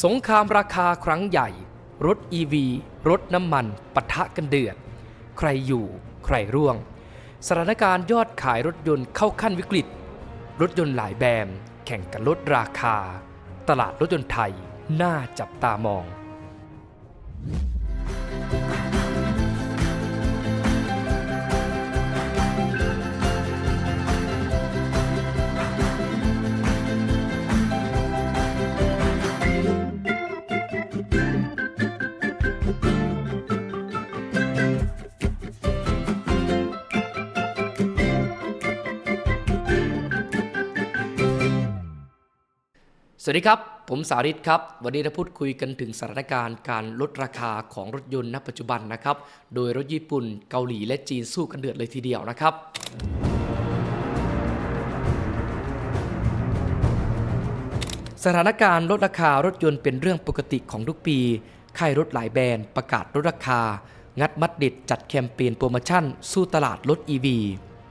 สงครามราคาครั้งใหญ่ รถอีวีรถน้ำมันปะทะกันเดือด ใครอยู่ใครร่วง สถานการณ์ยอดขายรถยนต์เข้าขั้นวิกฤต รถยนต์หลายแบรนด์แข่งกันลดราคา ตลาดรถยนต์ไทยน่าจับตามอง สวัสดีครับ ผมสาริตครับ วันนี้เราพูดคุยกันถึงสถานการณ์การลดราคาของรถยนต์ณปัจจุบันนะครับ โดยรถญี่ปุ่นเกาหลีและจีนสู้กันเดือดเลยทีเดียวนะครับ สถานการณ์ลดราคารถยนต์เป็นเรื่องปกติของทุกปี ค่ายรถหลายแบรนด์ประกาศลดราคา งัดมัดเด็ดจัดแคมเปญโปรโมชั่น สู้ตลาดรถ EV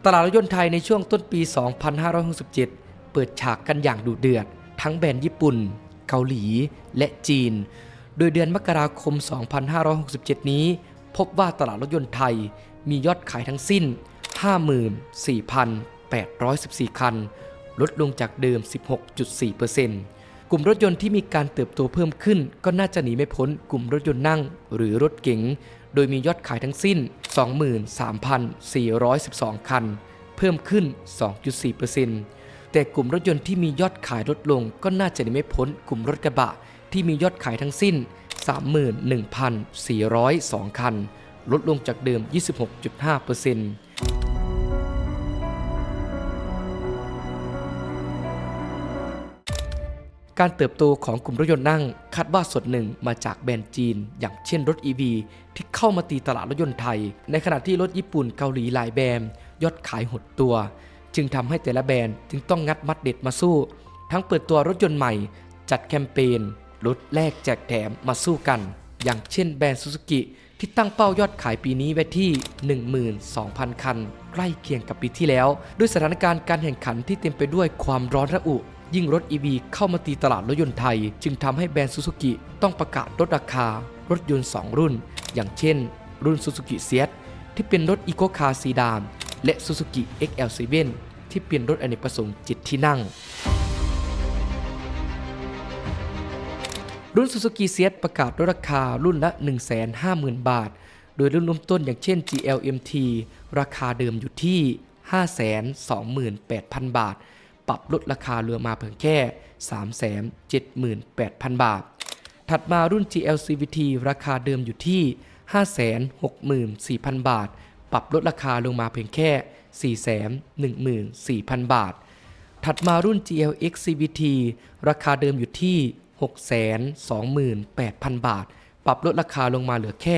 ตลาดรถยนต์ไทยในช่วงต้นปี 2567 เปิดฉากกันอย่างดุเดือด ทั้งแบรนด์ญี่ปุ่น เกาหลี และจีน โดยเดือนมกราคม 2567 นี้ พบว่าตลาดรถยนต์ไทยมียอดขายทั้งสิ้น 54,814 คัน ลดลงจากเดิม 16.4%กลุ่มรถยนต์ที่มีการเติบโตเพิ่มขึ้น ก็น่าจะหนีไม่พ้นกลุ่มรถยนต์นั่งหรือรถเก๋ง โดยมียอดขายทั้งสิ้น 23,412 คัน เพิ่มขึ้น 2.4% แต่กลุ่มรถยนต์ที่มียอดขายลดลงก็น่าจะไม่พ้นกลุ่มรถกระบะที่มียอดขายทั้งสิ้น 31,402 คัน ลดลงจากเดิม 26.5%การเติบโตของกลุ่มรถยนต์นั่งคาดว่าส่วนหนึ่งมาจากแบรนด์จีน อย่างเช่นรถ EV ที่เข้ามาตีตลาดรถยนต์ไทย ในขณะที่รถญี่ปุ่นเกาหลีหลายแบรนด์ยอดขายหดตัว จึงทำให้แต่ละแบรนด์จึงต้องงัดมัดเด็ดมาสู้ ทั้งเปิดตัวรถยนต์ใหม่ จัดแคมเปญลดแลกแจกแถมมาสู้กัน อย่างเช่นแบรนด์ซูซูกิที่ตั้งเป้ายอดขายปีนี้ไว้ที่ 12,000 คัน ใกล้เคียงกับปีที่แล้ว ด้วยสถานการณ์การแข่งขันที่เต็มไปด้วยความร้อนระอุ ยิ่งรถ EV เข้ามาตีตลาดรถยนต์ไทย จึงทำให้แบรนด์ซูซูกิต้องประกาศลดราคา รถยนต์ 2 รุ่น อย่างเช่น รุ่นซูซูกิเซียที่เป็นรถอีโคคาร์ซีดาน และซูซูกิ XL7 ที่เป็นรถอเนกประสงค์จิตที่นั่ง รุ่น Suzuki s ซประกาศลดราคารุ่นละ 150,000 บาท โดยรุ่นเริ่มต้นอย่างเช่น GLMT ราคาเดิมอยู่ที่ 528,000 บาท ปรับลดราคาเหลือมาเพียงแค่ 378,000 บาท ถัดมารุ่น GLCVT ราคาเดิมอยู่ที่ 564,000 บาท ปรับลดราคาลงมาเพียงแค่ 414,000 บาท ถัดมารุ่น GLX CVT ราคาเดิมอยู่ที่ 628,000 บาท ปรับลดราคาลงมาเหลือแค่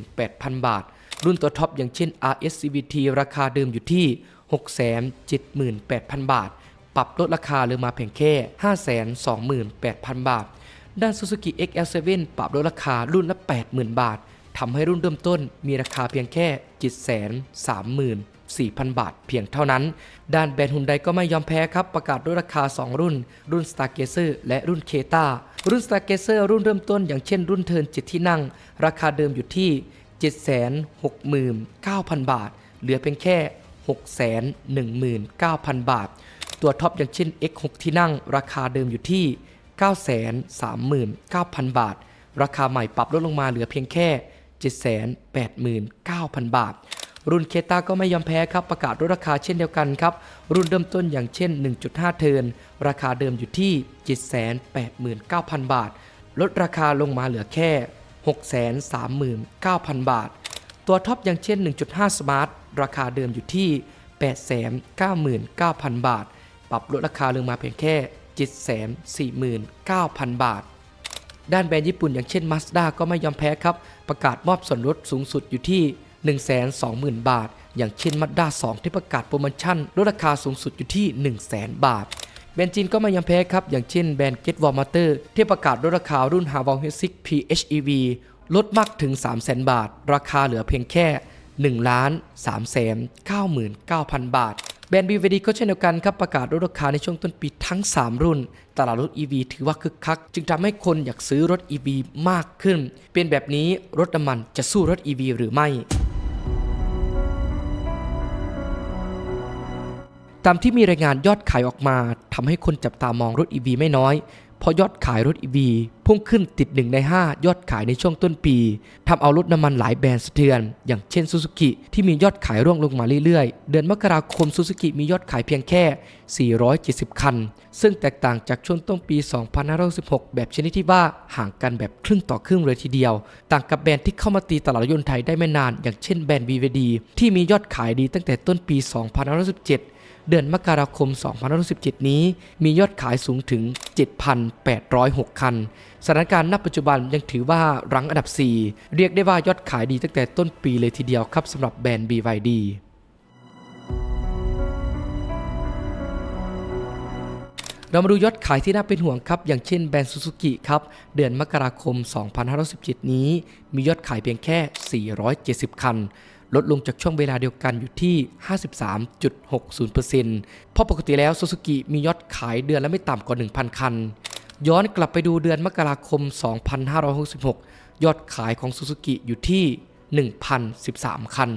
478,000 บาท รุ่นตัวท็อปอย่างเช่น RS CVT ราคาเดิมอยู่ที่ 678,000 บาท ปรับลดราคาลงมาเพียงแค่ 528,000 บาท ด้าน Suzuki XL7 ปรับลดราคารุ่นละ 80,000 บาท ทำให้รุ่นเริ่มต้นมีราคาเพียงแค่734,000 บาทเพียงเท่านั้น ด้านแบรนด์ฮุนไดก็ไม่ยอมแพ้ครับ ประกาศลดราคา 2 รุ่น รุ่น Stargazer และรุ่น Keta รุ่น Stargazer รุ่นเริ่มต้นอย่างเช่นรุ่นเทิร์น7ที่นั่ง ราคาเดิมอยู่ที่ 769,000 บาท เหลือเพียงแค่ 619,000 บาท ตัวท็อปอย่างเช่น X6 ที่นั่ง ราคาเดิมอยู่ที่ 939,000 บาท ราคาใหม่ปรับลดลงมาเหลือเพียงแค่ 789,000 บาท รุ่นเคตาก็ไม่ยอมแพ้ครับประกาศลดราคาเช่นเดียวกันครับ รุ่นเริ่มต้นอย่างเช่น 1.5 เทิร์นราคาเดิมอยู่ที่ 789,000 บาท ลดราคาลงมาเหลือแค่ 639,000 บาท ตัวท็อปอย่างเช่น 1.5 Smart ราคาเดิมอยู่ที่ 899,000 บาท ปรับลดราคาลงมาเพียงแค่ 749,000 บาท ด้านแบรนด์ญี่ปุ่นอย่างเช่น Mazda ก็ไม่ยอมแพ้ครับ ประกาศมอบส่วนลดสูงสุดอยู่ที่ 120,000 บาท อย่างเช่น Mazda 2 ที่ประกาศโปรโมชั่นลดราคาสูงสุดอยู่ที่ 100,000 บาท แบรนด์จีนก็ไม่ยอมแพ้ครับ อย่างเช่นแบรนด์ Get w a r Motor ที่ประกาศลดราคารุ่น h a w a l h e s i k PHEV ลดมากถึง 300,000 บาท ราคาเหลือเพียงแค่ 1 3 9 9 0 0 0 บาท แบรนด์ BVD ก็เช่นเดียวกันครับประกาศลดราคาในช่วงต้นปีทั้ง 3 รุ่น ตลาดรถ EV ถือว่าคึกคัก จึงทำให้คนอยากซื้อรถ EV มากขึ้น เป็นแบบนี้รถน้ำมันจะสู้รถ EV หรือไม่ตามที่มีรายงานยอดขายออกมาทำให้คนจับตามองรถ EV ไม่น้อย พราะยอดขายรถ EV พุ่งขึ้นติด 1 ใน 5 ยอดขายในช่วงต้นปีทำเอารถน้ำมันหลายแบรนด์สะเทือน อย่างเช่นซูซูกิที่มียอดขายร่วงลงมาเรื่อยๆ เดือนมกราคมซูซูกิมียอดขายเพียงแค่ 470 คัน ซึ่งแตกต่างจากช่วงต้นปี 2516 แบบชนิดที่ว่าห่างกันแบบครึ่งต่อครึ่งเลยทีเดียว ต่างกับแบรนด์ที่เข้ามาตีตลาดรถยนต์ไทยได้ไม่นาน อย่างเช่นแบรนด์ VVD ที่มียอดขายดีตั้งแต่ต้นปี 2517 เดือนมกราคม 2517นี้ มียอดขายสูงถึง 7,806 คัน สถานการณ์ณปัจจุบันยังถือว่ารั้งอันดับ 4 เรียกได้ว่ายอดขายดีตั้งแต่ต้นปีเลยทีเดียวครับสำหรับแบรนด์ BYD เรามาดูยอดขายที่น่าเป็นห่วงครับ อย่างเช่นแบรนด์ซูซูกิครับ เดือนมกราคม 2517 นี้ มียอดขายเพียงแค่ 470 คัน ลดลงจากช่วงเวลาเดียวกันอยู่ที่ 53.60%เพราะปกติแล้วซูซูกิมียอดขายเดือนละไม่ต่ำกว่า 1,000 คัน ย้อนกลับไปดูเดือนมกราคม 2566 ยอดขายของซูซูกิอยู่ที่ 1,013 คัน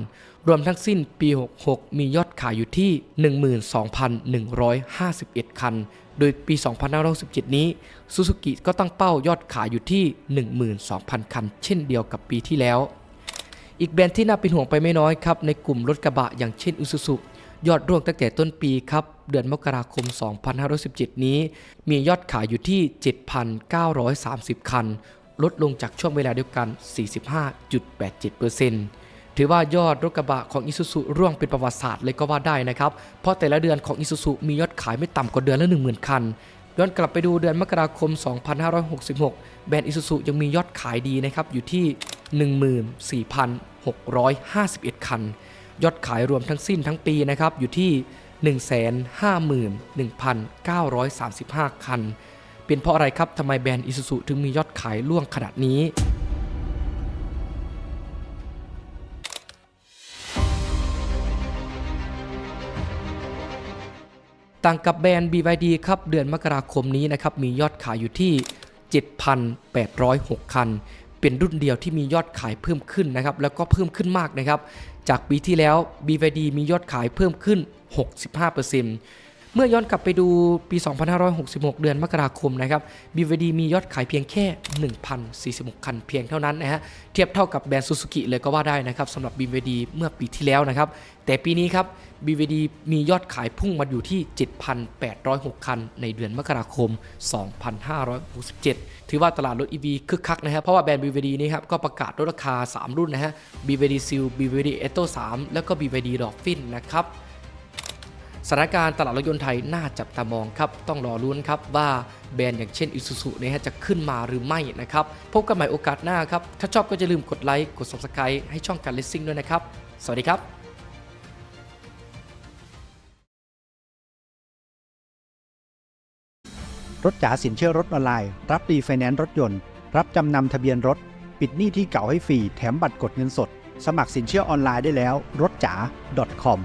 รวมทั้งสิ้นปี 66 มียอดขายอยู่ที่ 12,151 คัน โดยปี 2567 นี้ซูซูกิก็ตั้งเป้ายอดขายอยู่ที่ 12,000 คัน เช่นเดียวกับปีที่แล้ว อีกแบรนด์ที่น่าเป็นห่วงไปไม่น้อยครับในกลุ่มรถกระบะอย่างเช่นอุซุสุยอดร่วงตั้งแต่ต้นปีครับ เดือนมกราคม 2517 นี้ มียอดขายอยู่ที่ 7,930 คัน ลดลงจากช่วงเวลาเดียวกัน 45.87%ถือว่ายอดรถกระบะของอิซุสุร่วงเป็นประวัติศาสตร์เลยก็ว่าได้นะครับ เพราะแต่ละเดือนของอิซุสุมียอดขายไม่ต่ำกว่าเดือนละ 10,000 คัน ย้อนกลับไปดูเดือนมกราคม 2566 แบรนด์อิซูซุยังมียอดขายดีนะครับอยู่ที่ 14,651 คัน ยอดขายรวมทั้งสิ้นทั้งปีนะครับอยู่ที่ 151,935 คัน เป็นเพราะอะไรครับทำไมแบรนด์อิซูซุถึงมียอดขายล่วงขนาดนี้ต่างกับแบรนด์ BYD ครับเดือนมกราคมนี้นะครับมียอดขายอยู่ที่ 7,806 คัน เป็นรุ่นเดียวที่มียอดขายเพิ่มขึ้นนะครับแล้วก็เพิ่มขึ้นมากนะครับ จากปีที่แล้ว BYD มียอดขายเพิ่มขึ้น 65% เมื่อย้อนกลับไปดูปี 2566 เดือนมกราคมนะครับ BYD มียอดขายเพียงแค่ 1,046 คันเพียงเท่านั้นนะฮะ เทียบเท่ากับแบรนด์ซูซูกิเลยก็ว่าได้นะครับสำหรับ BYD เมื่อปีที่แล้วนะครับ แต่ปีนี้ครับ BVD มียอดขายพุ่งมาอยู่ที่ 7,806 คัน ในเดือนมกราคม 2567 ถือว่าตลาดรถ EV คึกคักนะฮะ เพราะว่าแบรนด์ BVD นี่ครับก็ประกาศลดราคา 3 รุ่นนะฮะ BVD Seal BVD Eto 3 แล้วก็ BVD Dolphin นะครับ สถานการณ์ตลาดรถยนต์ไทยน่าจับตามองครับ ต้องรอรุ้นครับว่าแบรนด์อย่างเช่น Isuzu เนี่ยจะขึ้นมาหรือไม่นะครับ พบกันใหม่โอกาสหน้าครับ ถ้าชอบก็จะลืมกดไลค์กด Subscribe ให้ช่องการเลสซิ่งด้วยนะครับ สวัสดีครับรถจ๋าสินเชื่อรถออนไลน์ รับรีไฟแนนซ์รถยนต์ รับจำนำทะเบียนรถ ปิดหนี้ที่เก่าให้ฟรี แถมบัตรกดเงินสด สมัครสินเชื่อออนไลน์ได้แล้ว รถจ๋า .com